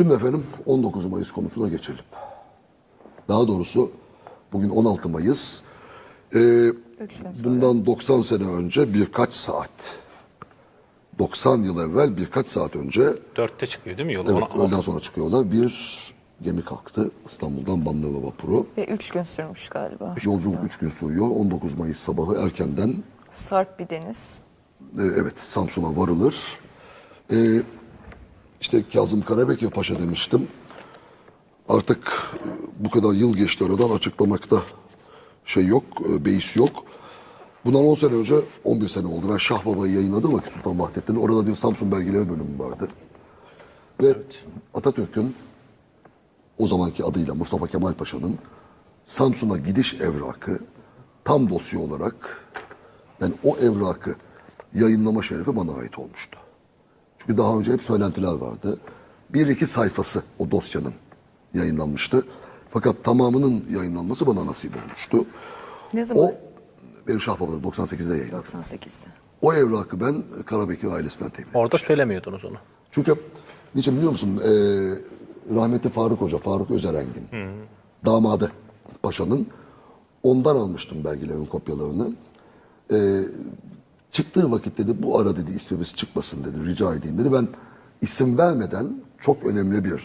Şimdi efendim 19 Mayıs konusuna geçelim. Daha doğrusu bugün 16 Mayıs. Ee, bundan 90 sene önce birkaç saat, 90 yıl evvel birkaç saat önce Dörtte çıkıyor değil mi yol? evet Ona- öğleden sonra çıkıyorlar. Bir gemi kalktı İstanbul'dan Bandırma vapuru. Ve üç gün sürmüş galiba. Yolculuk 3 gün sürüyor. 19 Mayıs sabahı erkenden Sarp bir deniz. e, evet Samsun'a varılır. E, işte Kazım Karabekir Paşa demiştim. Artık e, bu kadar yıl geçti aradan açıklamakta şey yok, e, beis yok. Bundan 10 sene önce, 11 sene oldu. Ben Şah Baba'yı yayınladım Vakit Sultan Vahdettin'in. Orada bir Samsun belgeleri bölümü vardı. Ve Atatürk'ün o zamanki adıyla Mustafa Kemal Paşa'nın Samsun'a gidiş evrakı tam dosya olarak yani o evrakı yayınlama şerefi bana ait olmuştu. Çünkü daha önce hep söylentiler vardı. Bir iki sayfası o dosyanın yayınlanmıştı. Fakat tamamının yayınlanması bana nasip olmuştu. Ne zaman? O benim Şah Baba'da 98'de yayınladı. 98'de. O evrakı ben Karabekir ailesinden temin ettim. Orada söylemiyordunuz onu. Çünkü niçin biliyor musun? Ee, rahmetli Faruk Hoca, Faruk Özerengin. Damadı paşanın. Ondan almıştım belgelerin kopyalarını. Ee, çıktığı vakit dedi bu ara dedi ismimiz çıkmasın dedi rica edeyim dedi. Ben isim vermeden çok önemli bir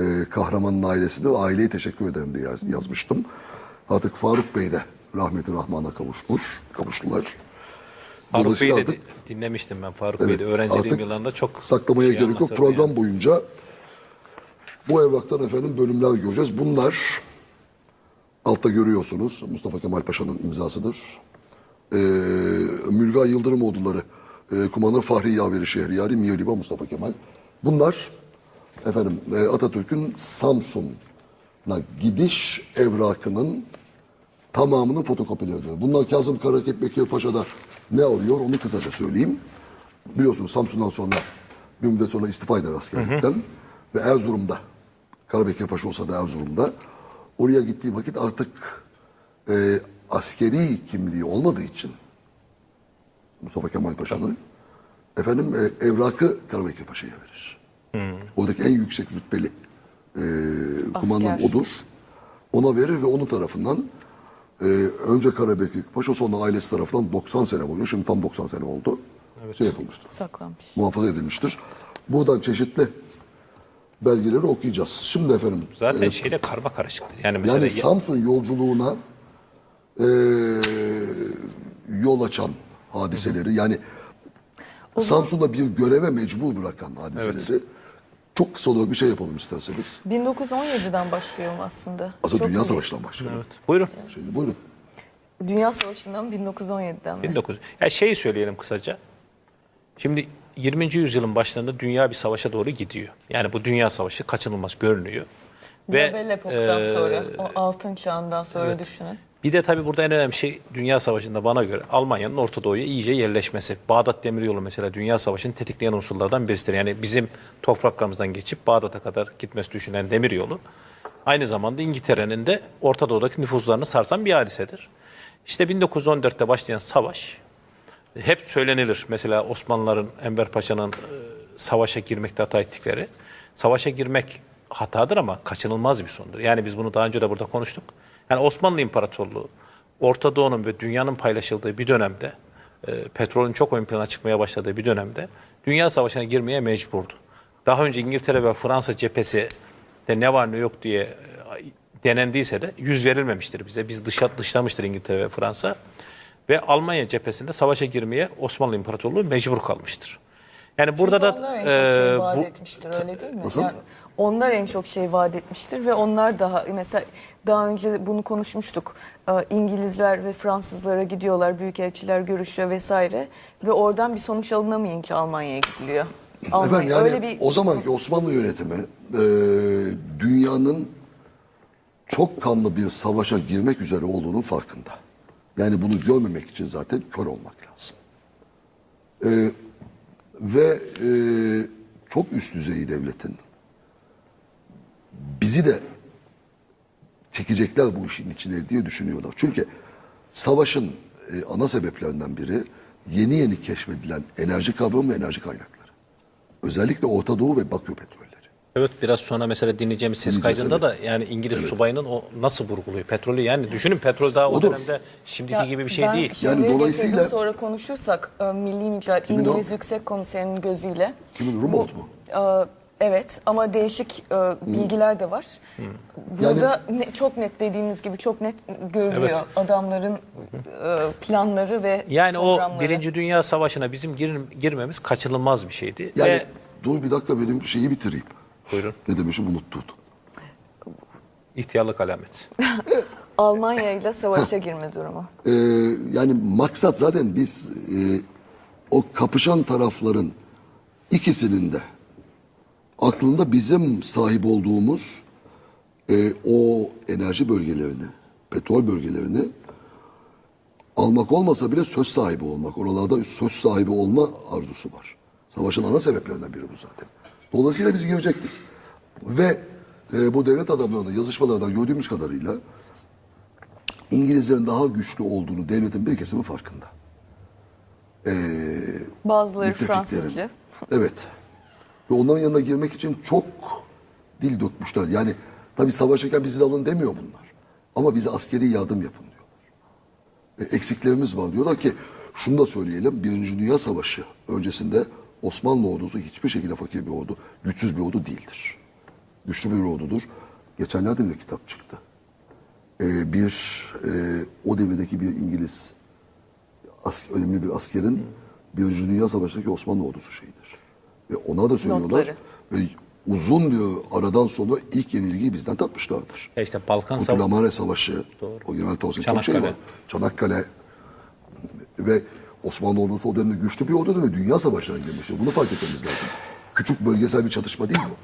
e, kahramanın ailesidir. Aileye teşekkür ederim diye yaz- yazmıştım. Artık Faruk Bey de rahmeti rahmana kavuşmuş. Kavuştular. Faruk Bey'i de artık- di- dinlemiştim ben. Faruk Evet, Bey'i de öğrenciliğim yıllarında çok saklamaya şey gerek yok. Program yani. boyunca bu evraktan efendim bölümler göreceğiz. Bunlar altta görüyorsunuz. Mustafa Kemal Paşa'nın imzasıdır. Ee, Mülga Yıldırım orduları e, kumandanı Fahri Yaveri Şehriyari Mihriba Mustafa Kemal. Bunlar efendim e, Atatürk'ün Samsun'a gidiş evrakının tamamının fotokopileri. Bunlar Kazım Karabekir Paşa'da ne arıyor onu kısaca söyleyeyim. Biliyorsunuz Samsun'dan sonra bir müddet sonra istifa eder askerlikten ve Erzurum'da Karabekir Paşa olsa da Erzurum'da oraya gittiği vakit artık e, askeri kimliği olmadığı için Mustafa Kemal Paşa'nın efendim e, evrakı Karabekir Paşa'ya verir. Oradaki en yüksek rütbeli e, kumandan odur. Ona verir ve onun tarafından e, önce Karabekir Paşa sonra ailesi tarafından 90 sene boyunca şimdi tam 90 sene oldu. Şey yapılmıştır Saklanmış. muhafaza edilmiştir. Buradan çeşitli belgeleri okuyacağız. Şimdi efendim Zaten e, şeyde karma karışıktı. Yani mesela yani ya- Samsun yolculuğuna e, yol açan hadiseleri yani Samsun'da bir göreve mecbur bırakan hadiseleri çok kısa olarak bir şey yapalım isterseniz. 1917'den başlıyor aslında. Aslında Çok Dünya iyi. Savaşı'ndan başlayalım. buyurun. Şimdi buyurun. Dünya Savaşı'ndan 1917'den mi? 1900. Ya şeyi söyleyelim kısaca. Şimdi 20. yüzyılın başlarında dünya bir savaşa doğru gidiyor. Yani bu dünya savaşı kaçınılmaz görünüyor. Nobel epoktan e, sonra, o altın çağından sonra düşünün. Bir de tabii burada en önemli şey Dünya Savaşı'nda bana göre Almanya'nın Orta Doğu'ya iyice yerleşmesi. Bağdat Demiryolu mesela Dünya Savaşı'nı tetikleyen unsurlardan birisidir. Yani bizim topraklarımızdan geçip Bağdat'a kadar gitmesi düşünen demiryolu aynı zamanda İngiltere'nin de Orta Doğu'daki nüfuzlarını sarsan bir hadisedir. İşte 1914'te başlayan savaş hep söylenilir. Mesela Osmanlıların, Enver Paşa'nın e, savaşa girmekte hata ettikleri. Savaşa girmek hatadır ama kaçınılmaz bir sondur. Yani biz bunu daha önce de burada konuştuk. Yani Osmanlı İmparatorluğu Orta Doğu'nun ve dünyanın paylaşıldığı bir dönemde, e, petrolün çok ön plana çıkmaya başladığı bir dönemde Dünya Savaşı'na girmeye mecburdu. Daha önce İngiltere ve Fransa cephesi de ne var ne yok diye e, denendiyse de yüz verilmemiştir bize. Biz dışa, dışlamıştır İngiltere ve Fransa. Ve Almanya cephesinde savaşa girmeye Osmanlı İmparatorluğu mecbur kalmıştır. Yani burada da çok şey e, vaat bu etmiştir öyle değil mi? Nasıl? Yani onlar en çok şey vaat etmiştir ve onlar daha mesela daha önce bunu konuşmuştuk. Ee, İngilizler ve Fransızlara gidiyorlar, büyükelçiler görüşüyor vesaire ve oradan bir sonuç alınamayınca Almanya'ya gidiliyor. Almanya Efendim yani öyle bir o zamanki Osmanlı yönetimi e, dünyanın çok kanlı bir savaşa girmek üzere olduğunun farkında. Yani bunu görmemek için zaten kör olmak lazım. E, ve e, çok üst düzey devletin bizi de çekecekler bu işin içine diye düşünüyorlar. Çünkü savaşın e, ana sebeplerinden biri yeni yeni keşfedilen enerji kavramı ve enerji kaynakları. Özellikle Orta Doğu ve Bakü petrolleri. Evet biraz sonra mesela dinleyeceğimiz ses Dinleyeceğiz, kaydında da yani İngiliz subayının o nasıl vurguluyor petrolü yani düşünün petrol daha o Odur. dönemde şimdiki Ya gibi bir şey ben değil. Yani dolayısıyla- sonra konuşursak e, Milli Mücadele Kimin o? İngiliz Yüksek Komiserinin gözüyle. Kimin Rumont mu? e, evet ama değişik e, bilgiler de var. Burada ne- çok net dediğiniz gibi çok net görülüyor Evet. adamların e, planları ve Yani o programları. Birinci Dünya Savaşı'na bizim gir- girmemiz kaçınılmaz bir şeydi. Yani Ve dur bir dakika benim şeyi bitireyim. buyurun Ne demişim unutturdum. ihtiyarlık alamet. Almanya ile savaşa girme durumu. Ee, yani maksat zaten biz e, o kapışan tarafların ikisinin de aklında bizim sahip olduğumuz e, o enerji bölgelerini, petrol bölgelerini almak olmasa bile söz sahibi olmak, oralarda söz sahibi olma arzusu var. Savaşın ana sebeplerinden biri bu zaten. Dolayısıyla biz girecektik. Ve e, bu devlet adamlarının yazışmalardan gördüğümüz kadarıyla İngilizlerin daha güçlü olduğunu devletin bir kesimi farkında. Bazıları Müttefiklerin. Fransızca. Evet. Ve onların yanına girmek için çok dil dökmüşler. Yani tabii savaşırken bizi de alın demiyor bunlar. Ama bize askeri yardım yapın diyorlar. E, eksiklerimiz var. Diyorlar ki şunu da söyleyelim. Birinci Dünya Savaşı öncesinde Osmanlı ordusu hiçbir şekilde fakir bir ordu, güçsüz bir ordu değildir. Güçlü bir ordudur. Geçenlerde bir kitap çıktı. E, bir e, o devirdeki bir İngiliz as- önemli bir askerin Birinci Dünya Savaşı'ndaki Osmanlı ordusu şeyidir. Ve ona da söylüyorlar. Notları. Ve uzun diyor aradan sonra ilk yenilgiyi bizden tatmışlardır. Ya işte Balkan O Savaşı. Plamare Savaşı, o General Towson çok şey Çanakkale. var. Çanakkale ve Osmanlı ordusu o dönemde güçlü bir ordudur ve Dünya Savaşı'na girmiştir. Bunu fark etmemiz lazım. Küçük bölgesel bir çatışma değil bu.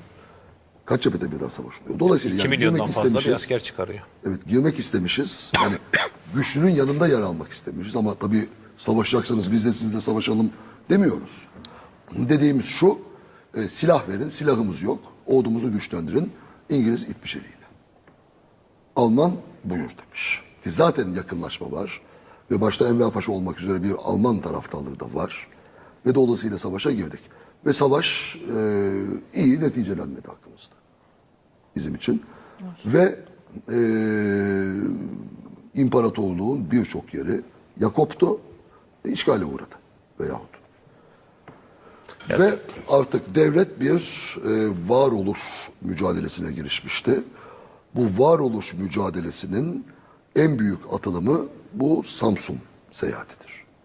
Kaç cephede birden savaş oluyor. Dolayısıyla 2 yani milyondan girmek fazla bir istemişiz. asker çıkarıyor. Evet girmek istemişiz. Yani güçlünün yanında yer almak istemişiz ama tabii savaşacaksanız biz de sizinle savaşalım demiyoruz. Dediğimiz şu e, silah verin silahımız yok ordumuzu güçlendirin İngiliz itmişeliyle. Alman buyur demiş. Ki zaten yakınlaşma var ve başta Enver Paşa olmak üzere bir Alman taraftarlığı da var. Ve dolayısıyla savaşa girdik. Ve savaş e, iyi neticelenmedi hakkımızda bizim için. Ve e, imparatorluğun birçok yeri ya koptu, ya işgale uğradı veyahut. Ve artık devlet bir e, varoluş mücadelesine girişmişti. Bu varoluş mücadelesinin en büyük atılımı bu Samsun seyahatidir.